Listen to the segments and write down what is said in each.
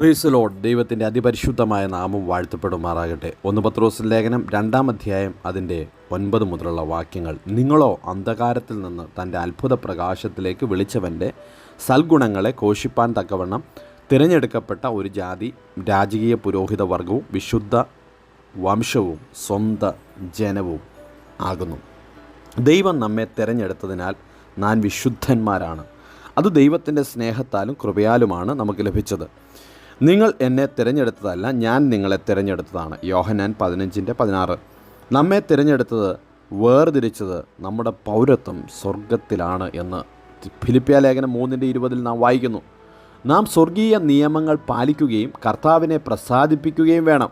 Price load. ദൈവത്തിന്റെ അതിപരിശുദ്ധമായ നാമം വാഴ്ത്തപ്പെടുമാറാകട്ടെ. ഒന്ന് പത്രോസ് ലേഖനം രണ്ടാം അധ്യായം അതിന്റെ ഒൻപത് മുതലുള്ള വാക്യങ്ങൾ. നിങ്ങളോ അന്ധകാരത്തിൽ നിന്ന് തന്റെ അത്ഭുത പ്രകാശത്തിലേക്ക് വിളിച്ചവന്റെ സൽഗുണങ്ങളെ കോഷിപ്പാൻ തക്കവണ്ണം തിരഞ്ഞെടുക്കപ്പെട്ട ഒരു ജാതി രാജകീയ പുരോഹിത വർഗവും വിശുദ്ധ വംശവും സ്വന്ത ജനവും ആകുന്നു. ദൈവം നമ്മെ തിരഞ്ഞെടുത്തതിനാൽ നാൻ വിശുദ്ധന്മാരാണ്. അത് ദൈവത്തിന്റെ സ്നേഹത്താലും കൃപയാലുമാണ് നമുക്ക് ലഭിച്ചത്. നിങ്ങൾ എന്നെ തിരഞ്ഞെടുത്തതല്ല ഞാൻ നിങ്ങളെ തിരഞ്ഞെടുത്തതാണ്. യോഹനാൻ പതിനഞ്ചിന്റെ പതിനാറ്. നമ്മെ തിരഞ്ഞെടുത്തത് വേർതിരിച്ചത് നമ്മുടെ പൗരത്വം സ്വർഗത്തിലാണ് എന്ന് ഫിലിപ്പിയ ലേഖനം മൂന്നിന്റെ ഇരുപതിൽ നാം വായിക്കുന്നു. നാം സ്വർഗീയ നിയമങ്ങൾ പാലിക്കുകയും കർത്താവിനെ പ്രസാദിപ്പിക്കുകയും വേണം.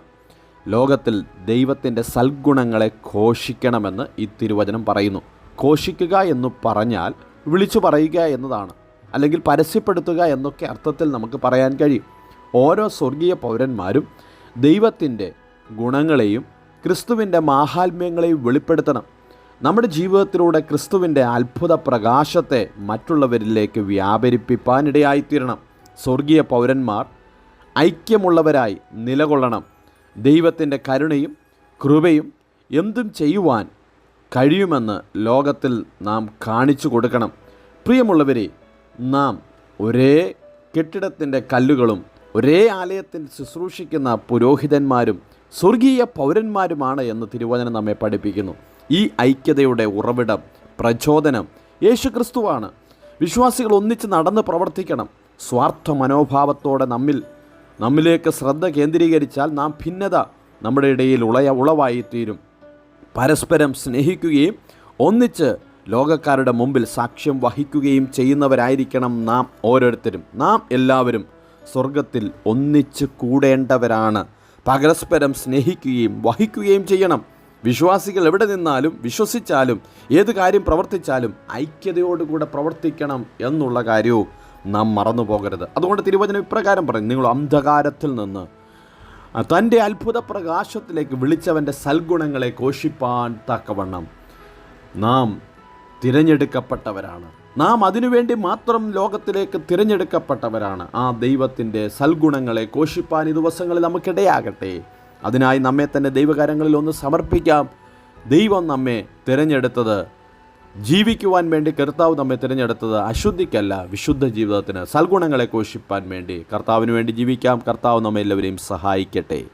ലോകത്തിൽ ദൈവത്തിന്റെ സൽഗുണങ്ങളെ ഘോഷിക്കണമെന്ന് ഈ തിരുവചനം പറയുന്നു. ഘോഷിക്കുക എന്ന് പറഞ്ഞാൽ വിളിച്ചു പറയുക എന്നതാണ്. അല്ലെങ്കിൽ പരസ്യപ്പെടുത്തുക എന്നൊക്കെ അർത്ഥത്തിൽ നമുക്ക് പറയാൻ കഴിയും. ഓരോ സ്വർഗീയ പൗരന്മാരും ദൈവത്തിന്റെ ഗുണങ്ങളെയും ക്രിസ്തുവിന്റെ മാഹാത്മ്യങ്ങളെയും വെളിപ്പെടുത്തണം. നമ്മുടെ ജീവിതത്തിലൂടെ ക്രിസ്തുവിന്റെ അത്ഭുത പ്രകാശത്തെ മറ്റുള്ളവരിലേക്ക് വ്യാപരിപ്പിപ്പാനിടയായിത്തീരണം. സ്വർഗീയ പൗരന്മാർ ഐക്യമുള്ളവരായി നിലകൊള്ളണം. ദൈവത്തിന്റെ കരുണയും കൃപയും എന്തും ചെയ്യുവാൻ കഴിയുമെന്ന് ലോകത്തിൽ നാം കാണിച്ചു കൊടുക്കണം. പ്രിയമുള്ളവരെ നാം ഒരേ കെട്ടിടത്തിന്റെ കല്ലുകളും ഒരേ ആലയത്തിൽ ശുശ്രൂഷിക്കുന്ന പുരോഹിതന്മാരും സ്വർഗീയ പൗരന്മാരുമാണ് എന്ന് തിരുവചനം നമ്മെ പഠിപ്പിക്കുന്നു. ഈ ഐക്യതയുടെ ഉറവിടം പ്രചോദനം യേശുക്രിസ്തുവാണ്. വിശ്വാസികൾ ഒന്നിച്ച് നടന്ന് പ്രവർത്തിക്കണം. സ്വാർത്ഥ മനോഭാവത്തോടെ നമ്മിൽ നമ്മിലേക്ക് ശ്രദ്ധ കേന്ദ്രീകരിച്ചാൽ നാം ഭിന്നത നമ്മുടെ ഇടയിൽ ഉളയ ഉളവായിത്തീരും. പരസ്പരം സ്നേഹിക്കുകയും ഒന്നിച്ച് ലോകക്കാരുടെ മുമ്പിൽ സാക്ഷ്യം വഹിക്കുകയും ചെയ്യുന്നവരായിരിക്കണം നാം ഓരോരുത്തരും. നാം എല്ലാവരും സ്വർഗത്തിൽ ഒന്നിച്ച് കൂടേണ്ടവരാണ്. പരസ്പരം സ്നേഹിക്കുകയും വഹിക്കുകയും ചെയ്യണം. വിശ്വാസികൾ എവിടെ നിന്നാലും വിശ്വസിച്ചാലും ഏത് കാര്യം പ്രവർത്തിച്ചാലും ഐക്യതയോടുകൂടെ പ്രവർത്തിക്കണം എന്നുള്ള കാര്യവും നാം മറന്നു പോകരുത്. അതുകൊണ്ട് തിരുവചനം ഇപ്രകാരം പറയും നിങ്ങൾ അന്ധകാരത്തിൽ നിന്ന് തന്റെ അത്ഭുത പ്രകാശത്തിലേക്ക് വിളിച്ചവന്റെ സൽഗുണങ്ങളെ കോഷിപ്പാൻ തക്കവണ്ണം നാം തിരഞ്ഞെടുക്കപ്പെട്ടവരാണ്. നാം അതിനുവേണ്ടി മാത്രം ലോകത്തിലേക്ക് തിരഞ്ഞെടുക്കപ്പെട്ടവരാണ്. ആ ദൈവത്തിന്റെ സൽഗുണങ്ങളെ കോഷിപ്പാൻ ഈ ദിവസങ്ങളിൽ നമുക്കിടയാകട്ടെ. അതിനായി നമ്മെ തന്നെ ദൈവകാര്യങ്ങളിൽ ഒന്ന് സമർപ്പിക്കാം. ദൈവം നമ്മെ തിരഞ്ഞെടുത്തത് ജീവിക്കുവാൻ വേണ്ടി കർത്താവ് നമ്മെ തിരഞ്ഞെടുത്തത് അശുദ്ധിക്കല്ല വിശുദ്ധ ജീവിതത്തിന് സൽഗുണങ്ങളെ കോഷിപ്പാൻ വേണ്ടി. കർത്താവിന് വേണ്ടി ജീവിക്കാം. കർത്താവ് നമ്മെ എല്ലാവരെയും സഹായിക്കട്ടെ.